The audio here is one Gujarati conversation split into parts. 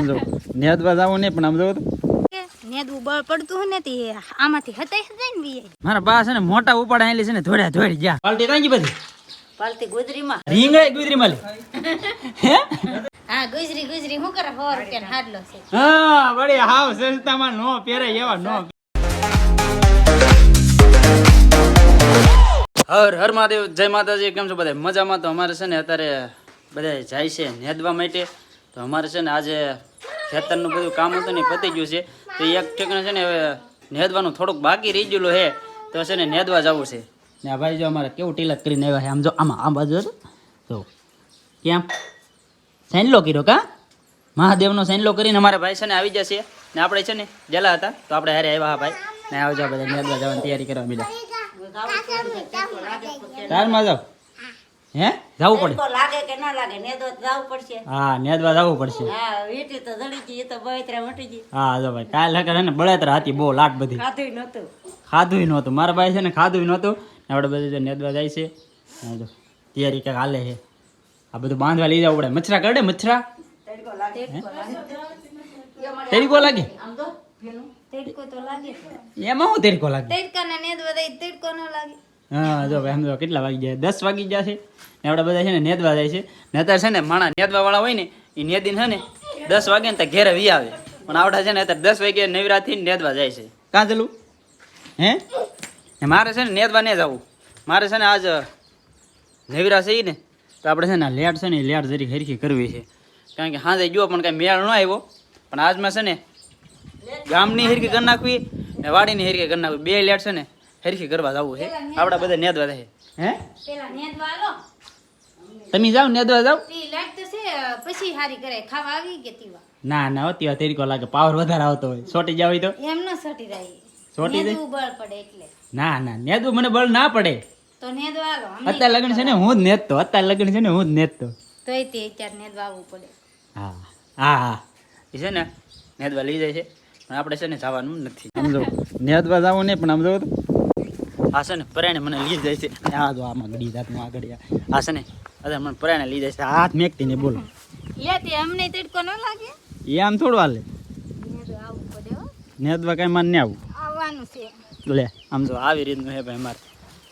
આમ જો નેદવા જવું નહીં પણ આમ જો તો. કે નેદવું બળ પડતું હોય ને તે આમાંથી હતાઈ હતાઈ ને બીએ. મારા બા છે ને મોટા ઉપાડ આવેલી છે ને ધોડ્યા ધોડી ગયા. પાલટી તાંગી બધી? પાલતી ગુજરીમાં. રીંગણાઈ ગુજરી માલી. હે? હા ગુજરી ગુજરી. શું કરે? સો રૂપિયા હાડલો છે. હા વળી હાવ સસ્તામાં નો પહેરે એવા નો હર હર મહાદેવ. જય માતાજી. કેમ છો બધા? મજામાં? તો અમારે છે ને અત્યારે બધા જાય છે નેદવા માટે. તો અમારે છે ને આજે ખેતરનું બધું કામ હતું ને પતી ગયું છે. તો એક ઠેકાણે છે ને હવે નેદવાનું થોડુંક બાકી રહી ગયેલું છે. તો છે ને નેદવા જવું છે. ને આ ભાઈ જો અમારે કેવું ટીલક કરીને આવ્યા છે. આમ જો આમાં આ બાજુ જો. તો કેમ? સાઈનલો કર્યો કા? મહાદેવનો સાઈનલો કરીને અમારા ભાઈ છે ને આવી જશે. ને આપણે છે ને ગયેલા હતા. તો આપણે હારે આવ્યા હા ભાઈ. ને આવજો બધા નેદવા જવાની તૈયારી કરવા મીડા તારમાં જાવ હે? જવું પડે. તો લાગે કે ના લાગે નેદવા જવું પડશે. હા નેદવા જવું પડશે. હા વીટી તો જડી ગઈ તો બળતરા મટી ગઈ. હા જો ભાઈ કાલ હકર ને બળતરા હતી બહુ લાટ બધી. ખાધું નતું ખાધું નહોતું. મારા ભાઈ છે ને ખાધું નહોતું. આપણે બધું નેદવા જાય છે. જો તૈયારી કંઈક હાલે છે. આ બધું બાંધવા લઈ જવું પડે. મચ્છરા કરડે મચ્છરા? તરીકો લાગે. આમ તો તડકો એમાં હું તરીકો લાગે? તડકાના નેદવા દઈ તડકો ન લાગે. હા જો ભાઈ સમજો કેટલા વાગી જાય દસ વાગી ગયા છે ને આપણે બધા છે ને નેદવા જાય છે ને અત્યારે છે ને માણા નેદવા વાળા હોય ને એ નેદીને છે ને દસ વાગે ને ત્યાં ઘેરે વી આવે પણ આવડા છે ને અત્યારે દસ વાગે નવરાથી નેદવા જાય છે કાં ચલું હે મારે છે ને નેદવા ને જવું મારે છે ને આજ નવરા છે ને તો આપણે છે ને લેટ છે ને એ લેટ જરી હરખી કરવી છે કારણ કે હાજે જુઓ પણ કાંઈ મેળ ન આવ્યો પણ આજમાં છે ને ગામની હરખી કરી નાખવી ને વાડીની હરખી કરી નાખવી બે લેટ છે ને હરખી કરવા જવું છે. આપડા બધા નેદવા થાય. હે? પેલા નેદવા આલો તમે જાઓ નેદવા જાવ તી લાઈટ તો છે પછી હારી કરે ખાવા આવી કે તીવા. ના ના હોતી હોય તેરીકો લાગે. પાવર વધારે આવતો હોય. સોટી જાવ તો? એમ ન સટી રહી. સોટી દે બળ પડે એટલે. ના ના નેદવું મને બળ ના પડે. તો નેદવા આલો અત્યારે લગ્ન છે ને હું જ નેદતો. અત્યારે લગ્ન છે ને હું જ નેદતો. તોય તે અત્યારે નેદવા આવવું પડે. હા હા હા. એ છે ને નેદવા લઈ જાય છે. પણ આપણે છે ને જવાનું નથી. સમજો નેદવા જવું નહીં પણ આમ જો આ છે ને પરાણે મને લઈ જાય છે. અને આ જો આમાં ગડી જાતનું આ. ગડી આ છે ને અરે મને પરાણે લઈ જાય છે. હાથ મેકતી ને બોલો. લેતી અમને તડકો ન લાગે? એ આમ થોડું હાલે. નેદવા કઈ માન ને આવું. આવવાનું છે. લે આમ જો આવી રીતનું હે ભાઈ મારે.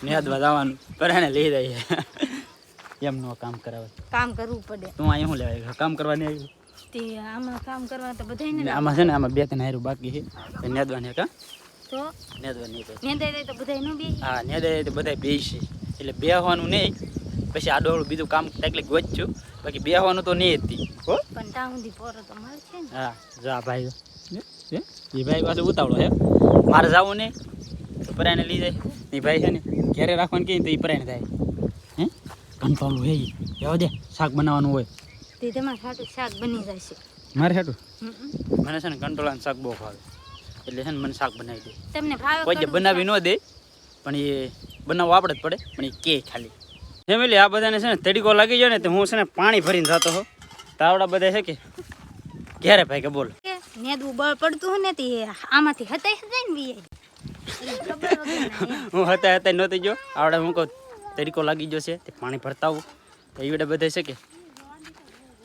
નેદવા જવાનું. પરાણે લઈ જાય એમ નો કામ કરાવે. કામ કરવું પડે. તું અહીં શું લેવાય કામ કરવાની આવી? તે આમાં કામ કરવા તો બધાય ને આમાં છે ને આમાં બે ત્રણ હારું બાકી છે. નેદવાની કા તો નેદવાની જાય તો બધાય ન બે હા નેદે તો બધા બેસી એટલે બેહવાનું નહીં. પછી આડોળું બીજું કામ તકલીફ ગોચ્યું. બાકી બેહવાનું તો નહીં હતી. હો? પણ ત્યાં સુધી પોરો તો મળશે ને. હા જા ભાઈ એ ભાઈ પાસે ઉતાવળો હે મારે જવું નહીં. તો પરાયને લઈ જાય. એ ભાઈ છે ને ઘેરે રાખવાનું કહીએ તો એ પરાયને થાય. હે? કંટાળું હે એવો દે શાક બનાવવાનું હોય. તે તમારે શાક બની જશે મારે હેઠું મને છે ને કંટોળાનું શાક બહુ ભાવે. એટલે છે ને મને શાક બનાવી દે. તમને ભાવે કોઈ જે બનાવી ન દે પણ એ બનાવવા આપણે જ પડે પણ એ કે ખાલી. ફેમિલી આ બધાને છે ને તડીકો લાગી જાય ને તો હું છે ને પાણી ભરીને જતો હો તો આવડા બધા છે કે ઘેરે ભાઈ કે બોલ નેદવું બળ પડતું ને તે આમાંથી હતાઈ હતાઈ ને એમ. હું. હતા હતા નહોતી ગયો. આવડે હું કહું તરીકો લાગી ગયો છે તે પાણી ભરતા આવું તો એ બધા છે કે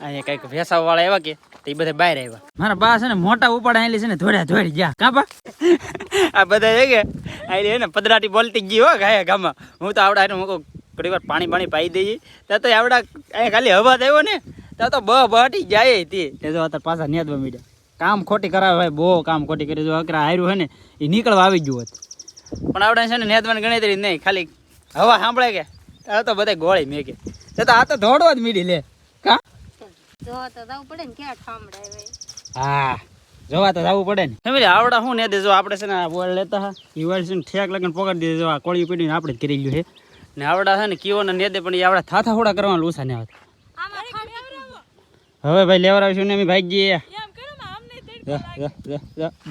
અહીંયા કંઈક ભેસાવાળા વાળા આવ્યા કે તો બધા બહાર આવ્યા. મારા બા છે ને મોટા ઉપાડ આવેલી છે ને ધોડ્યા ધોડી ગયા. કાપા આ બધા છે કે? હે ને પદરાટી બોલતી ગઈ હો ગાયા ગામમાં. હું તો આવડા હું કહું વાર પાણી પાણી પાઈ દઈએ ત્યાં તો આવડા અહીંયા ખાલી હવા આવ્યો ને, ત્યાં તો બ બટી જાય તે. જો અત્યારે પાછા નેદવા મીડ્યા. કામ ખોટી કરાવે ભાઈ, બહુ કામ ખોટી કરી. જો અકરા હાર્યું હોય ને એ નીકળવા આવી ગયું હોત. પણ આવડે છે ને નેદવાની ગણતરી નહીં. ખાલી હવા સાંભળે કે? આ તો બધા ગોળી મેકે. કે તો આ તો દોડવા જ મીડી લે. કા? જો તો જવું પડે ને ક્યાં ઠામડાય હા જોવા તો જવું પડે ને. ફેમિલી આવડા શું ને દેજો આપણે છે ને બોલ લેતા હા. એ વાળ છે ને ઠેક લગન પકડી દીધે જો આ કોળી પીડીને આપણે જ કરી ગયું છે. ને આવડા છે ને કીઓ ને નેદે પણ એ આવડા થાથા થોડા કરવાનું લૂસા ને આવતા. હવે ભાઈ લેવડાવીશું ને અમે ભાઈ જઈએ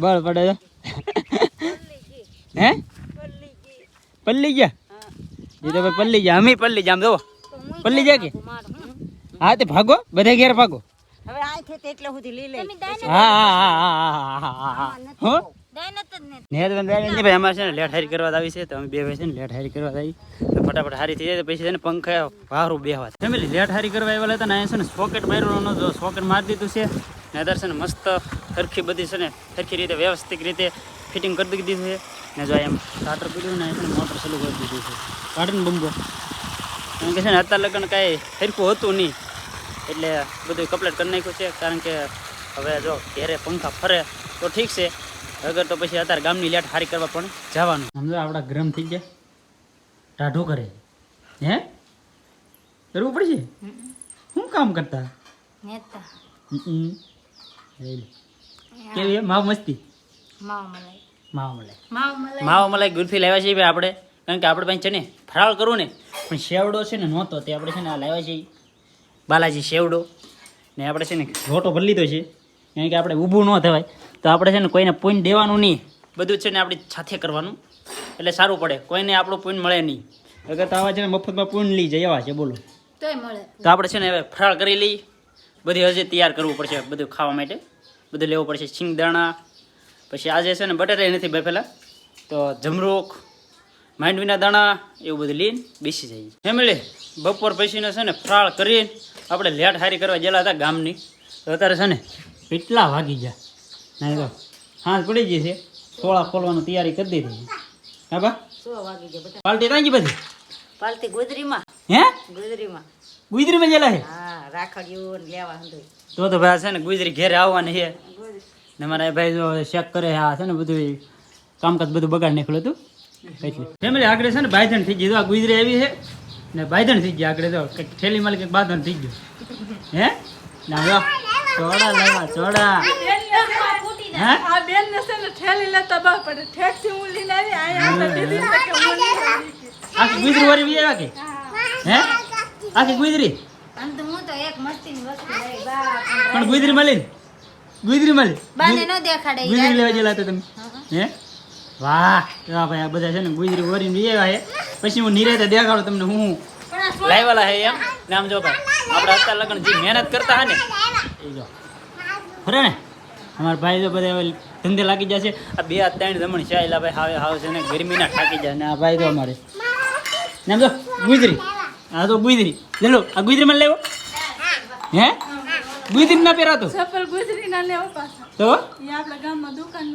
બળ પડે હે? પલ્લી ગયા? એ તો ભાઈ પલ્લી ગયા અમે પલ્લી ગયા આમ જો તો હું પલ્લી જાય કે. હા તે ભાગો બધા ઘેર ભાગો. હવે આથી એટલે સુધી લઈ લે હા હા હા છે ને લેટ હારી કરવા આવી છે. તો બે ભાઈ છે ને લેટ હારી કરવા આવી. ફટાફટ હારી થઈ જાય પછી છે ને પંખા વારું બે લેટ હારી કરવા આવેલા હતા ને અહીંયા છે ને સોકેટ માર્યું સોકેટ મારી દીધું છે. ને અત્યારે મસ્ત સરખી બધી છે ને સરખી રીતે વ્યવસ્થિત રીતે ફિટિંગ કરી દીધી છે. ને જો એમ સ્ટાર્ટર પીડ્યું ને મોટર ચાલુ કરી દીધું છે. કાઢીને બંબો. કારણ કે છે ને અત્યાર લગ્ન કાંઈ સરખું હતું નહીં. એટલે બધું કમ્પ્લીટ કરી નાખ્યું છે. કારણ કે હવે જો ઘેરે પંખા ફરે તો ઠીક છે. અગર તો પછી અત્યારે ગામની લેટ હારી કરવા પણ જવાનું. સમજો આપણા ગરમ થઈ ગયા. ટાઢું કરે. હે? કરવું પડશે? શું કામ કરતા. કેવી માવ મસ્તી? માવ મલાઈ. માવ મલાઈ. માવ મલાઈ. માવ લાવ્યા છીએ આપણે. કારણ કે આપણે પાસે છે ને ફરાળ કરવું ને. પણ શેવડો છે ને નહોતો તે આપણે છે ને આ લાવ્યા છીએ. બાલાજી શેવડો. ને આપણે છે ને રોટો ભરી લીધો છે. કારણ કે આપણે ઊભું ન થવાય. તો આપણે છે ને કોઈને પૂન દેવાનું નહીં. બધું છે ને આપણી સાથે કરવાનું. એટલે સારું પડે. કોઈને આપણું પૂન મળે નહીં. અગર તો આવા છે ને મફતમાં પૂન લઈ જાય એવા છે બોલો. તો આપણે છે ને હવે ફરાળ કરી લઈ. બધી હજી તૈયાર કરવું પડશે બધું ખાવા માટે. બધું લેવું પડશે શિંગદાણા. પછી આજે છે ને બટેટા નથી બેફેલા. તો જમરૂખ માંડવીના દાણા એવું બધું લઈને બેસી જઈએ. ફેમિલી બપોર પછીને છે ને ફરાળ કરીને આપણે લેટ હારી કરવા ગયેલા હતા ગામની. તો અત્યારે છે ને કેટલા વાગી ગયા. નહીં તો હાથ પડી ગઈ છે. સોળા ખોલવાની તૈયારી કરી દીધી હા બા? પાલટી ત્યાં ગઈ બધી? પાલટી ગોદરીમાં. હે? ગોદરીમાં. ગુજરીમાં ગયેલા છે? હા રાખા ગયું લેવા તો તો ભાઈ છે ને ગુજરી ઘેરે આવવાની છે. ને મારા ભાઈ જો ચેક કરે આ છે ને બધું કામકાજ બધું બગાડ નીકળ્યું હતું. એટલે. ફેમિલી આગળ છે ને બાયધણ થઈ ગયું આ ગુજરી આવી છે. ને બાયદણ થઈ ગયા. આગળ તો કંઈક થેલી માલ કંઈક બાંધણ થઈ ગયું. હે? ના જો ચોડા લેવા ચોડા આ બેન ને છે ને ઠેલી લેતા બા પડે. ઠેક હું. લઈને આવી અહીંયા આપણે દીદી કે હું નહીં આવી કે. આખી ગુજરી વાળી બી આવ્યા કે? હે? આખી ગુજરી? આમ તો હું તો એક મસ્તીની વસ્તુ લઈ બા પણ ગુજરી મળી ગુજરી મળી બાને ન દેખાડે ગુજરી લેવા ગયેલા હતા તમે. હે? વાહ એવા ભાઈ આ બધા છે ને ગુજરી વરીને બી આવ્યા છે. પછી હું નિરાતે દેખાડું તમને હું લાવ્યા હે એમ? ને આમ જો ભાઈ આપણે અત્યારે લગ્ન જે મહેનત કરતા હા ને એ જો. ખરે ને? અમારા ભાઈ જો બધા ધંધે લાગી જશે આ બે ત્રણ જમણ છે એલા ભાઈ હાવે હાવ છે ને ગરમીના થાકી જાય ને આ ભાઈ તો અમારે. ને આમ જો ગુજરી. આ તો ગુજરી. લેલો આ ગુજરી માં લેવો હે? ગુજરી ના પહેરાતો ચપ્પલ ગુજરી ના લેવા પાછા. તો? એ આપણા ગામમાં દુકાન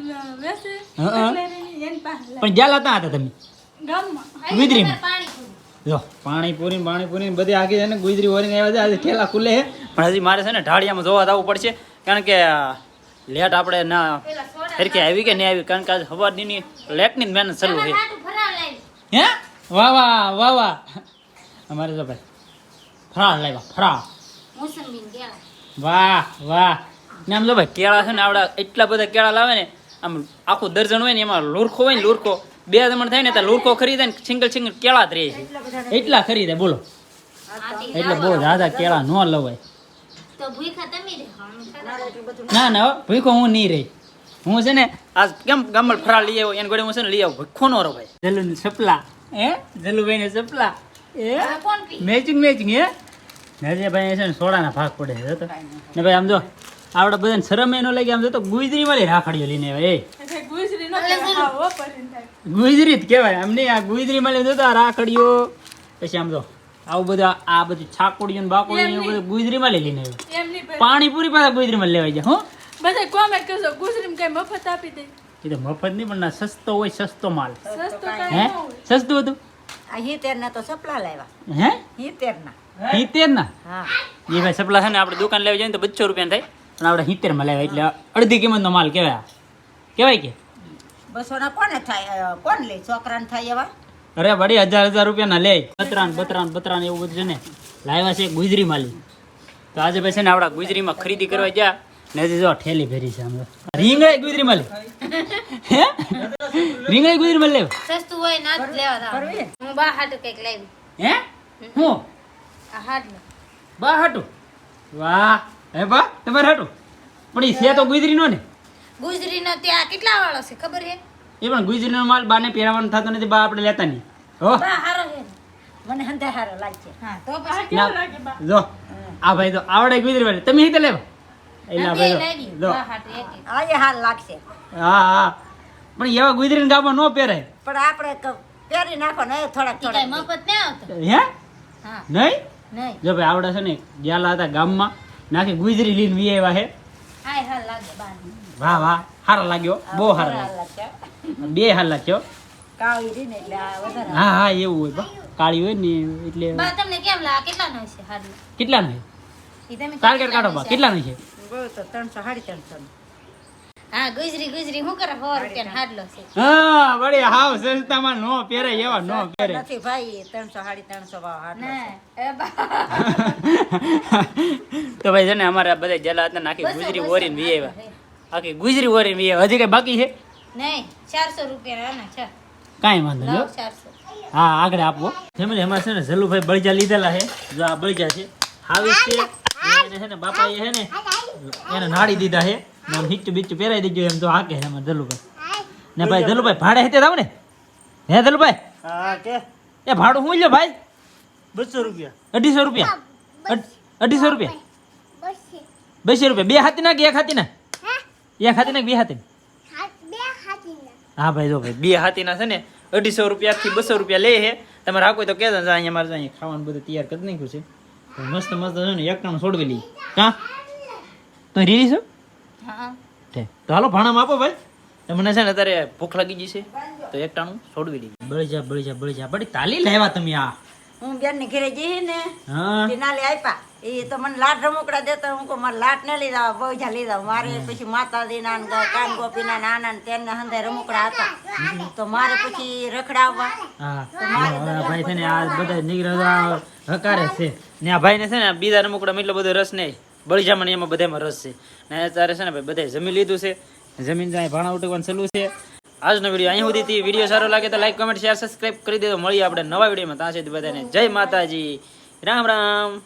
વેચે પણ જ્યાં હતા હતા તમે? ગામમાં. ગુજરીમાં? પાણી પૂરું. જો. પાણીપુરી પાણીપુરી બધી આગી છે ને ગુજરી વરીને આવ્યા છે આજે ઠેલા ખુલે છે. પણ હજી મારે છે ને ઢાળિયામાં જોવા જવું પડશે. કારણ કે લેટ આપણે ના ફેરકે આવી કે નહીં આવી? કારણ કે આજ સવારની લેટની જ મહેનત ચાલુ છે. હે? વાહ વાહ વાહ વાહ. અમારે જો ભાઈ ફરાળ લાવ્યા ફરાળ. મોસંબીને કેળા. વાહ વાહ. ને આમ જો ભાઈ કેળા છે ને આવડા એટલા બધા કેળા લાવે ને આમ આખું દર્જન હોય ને એમાં લુરખો હોય ને લુરખો બે દમણ થાય ને ત્યાં લુરખો ખરીદે ને સિંગલ સિંગલ કેળા જ રહે છે. એટલા ખરીદે બોલો. એટલે બહુ દાદા કેળા ન લવાય. ના ના હો, ભૂખો હું નહીં રહી. હું છે ને આજ કેમ ગામડ ફરા લઈ આવ્યો એને ગોળે હું છે ને લઈ આવું ભૂખો નો રહો ભાઈ જલ્લુ ને સપલા. હે? જલ્લુભાઈ ને સપલા એ મેચિંગ મેચિંગ હે? નજે ભાઈ છે ને સોડાના ભાગ પડે છે તો ને ભાઈ આમ જો આપણે બધાને શરમ એનો લાગે આમ જો તો ગુજરી વાળી રાખડીઓ લઈને આવે એ. ગુજરી જ કહેવાય આમ નહીં આ ગુજરી મળી જો તો આ રાખડીઓ. પછી આમ જો આવું બધું આ- બધું છાકોડીઓ ને બાકોડીઓ એવું બધું ગુજરીમાં લઈ લઈને આવ્યું પાણીપુરી પાછા ગુજરીમાં લેવાઈ જાય હું. બધા કોમેન્ટ કરશો ગુજરી કઈ મફત આપી દે. એ તો મફત નહીં પણ ના સસ્તો હોય સસ્તો માલ. સસ્તો હે? સસ્તું હતું? આ હિતેર ના તો સપલા લાવ્યા. હે? હિતેર ના હિતેર ના એ ભાઈ સપલા છે ને આપણે દુકાન લેવા જઈએ તો બસો રૂપિયા થાય. પણ આપણે હિતેરમાં લેવાય એટલે અડધી કિંમતનો માલ કહેવાય. કહેવાય કે? બસો ના કોને થાય કોણ લે? છોકરાને થાય એવા? અરે વળી હજાર હજાર રૂપિયાના લે. બતરાન બતરાન બતરાન એવું બધું છે ને. લાવ્યા છે ગુજરી માલી. તો આજે ભાઈ છે ને આપણા ગુજરીમાં ખરીદી કરવા ગયા. ને હજી જો ઠેલી ભેરી છે અમે રીંગણાઈ ગુજરી માલી. હે? રીંગણાઈ ગુજરી માલી લેવ? સસ્તું હોય ના જ લેવા હું બા હાટું કંઈક લાવી હે? હું. બા હાટું? વાહ હે બા તમારે હાટું? પણ એ છે તો ગુજરી નો. ને ગુજરીનો ત્યાં કેટલા વાળો છે ખબર હે એ પણ ગુજરીનો માલ બાને પહેરવાનો થતો નથી બા આપણે લેતા નહીં. હો. બા હારો છે મને હંધે હારો લાગશે. હા તો આ પછી કેવું લાગે બા? જો. આ ભાઈ તો આવડે ગુજરી વાળે તમે હિતે લેવા. એલા ભાઈ. જો. બા હાટું એક એક. આ એ હાર લાગશે. હા હા. પણ એવા ગુજરીને ગામમાં ન પહેરાય. પણ આપણે પહેરી નાખો ને થોડાક થોડાક. મફત ન આવતો? હે? હા. નહીં? જો ભાઈ આવડે છે ને ગયેલા હતા ગામમાં નાખી ગુજરી લઈને વી આવ્યા હે. હાય હાલ લાગે બાર. વાહ વાહ સારો લાગ્યો બહુ સારો લાગ્યો. બે હાલ લાગ્યો. કાળી રહી ને એટલે વધારે હા હા એવું હોય બા. કાળી હોય ને એટલે બા તમને કેમ લાગે? હાલ કેટલાનું છે ઈ તમે ટાર્ગેટ કાઢો બા. કેટલાનું છે બહુ તો ત્રણસો સાડી ત્રણસો નું. હા ગુજરી ગુજરી શું કરે? સો રૂપિયાનો હાડલો છે? હા વળી હાવ સસ્તામાં નો પહેરે એવા નો પહેરે. નથી ભાઈ ત્રણસો સાડી ત્રણસો ભાવ હાટલો છે. ના એ બા તો ભાઈ છે ને અમારે બધા જલા હતા ને ગુજરી ઓરીને વી આવ્યા આખી ગુજરી ઓરીને વી હજી કઈ બાકી છે? નહીં ચારસો રૂપિયા ના છે. કાંઈ વાંધો નહીં હો. ચારસો. હા આગળ આપવો ફેમિલી એમાં છે ને જલુભાઈ બળજા લીધેલા છે. જો આ બળજા છે. હાવી છે. એને છે ને બાપાએ છે ને એને નાડી દીધા છે. આમ હિચ્ચું બિચ્ચું પહેરાઈ દેજો એમ તો હાકે છે અમારે જલ્લુભાઈ ને ભાઈ ધલુભાઈ ભાડે હેતે થાવ ને? હે ધલુભાઈ હા કે? એ ભાડું શું લ્યો ભાઈ? બસો રૂપિયા. અઢીસો રૂપિયા. અઢ- અઢીસો રૂપિયા. બસો રૂપિયા. બે હાથી ના કે એક હાથી ના એક હાથી ના કે બે હાથી હા ભાઈ જો ભાઈ બે હાથીના છે ને અઢીસો રૂપિયાથી બસો રૂપિયા લે હે તમારે રાખો તો કહેજો જો અહીંયા મારે અહીંયા ખાવાનું બધું તૈયાર કરી નાખ્યું છે. મસ્ત મસ્ત છે ને એકટાણું છોડવી લઈએ. હા તો રીલી છો? હા. તો. હાલો ભાણામાં આપો ભાઈ. મને છે ને અત્યારે ભૂખ લાગી ગઈ છે. તો એકટાણું છોડવી દીધું. બળી જા બળી જા બળી જા તાલી લેવા તમે આ. હું બેનની ઘરે જઈ ને નાલી તે આપ્યા એ તો મને લાટ રમકડા દેતા. હું કહું મારે લાટ ન લીધા બહુજા લીધા મારે પછી માતાજી ના કામ કાન ગોપી ના નાના ને તેમને હંધાય રમકડા હતા. તો મારે પછી રખડાવવા. ભાઈ છે ને આ બધા નીકળ્યા હકારે છે. ને આ ભાઈને છે ને બીજા રમકડા એટલો બધો રસ નહીં. બળીજામાં એમાં બધામાં રસ છે. ને અત્યારે છે ને ભાઈ બધાએ જમી લીધું છે. જમીન જાય ભાણા ઉઠવાનું ચાલુ છે. આજનો વીડિયો અહીં સુધી વીડિયો સારો લાગે તો લાઈક કમેન્ટ શેર સબસ્ક્રાઈબ કરી દેજો. મળીએ આપણે નવા વિડીયોમાં. ત્યાં સુધી બધાને જય માતાજી. રામ રામ.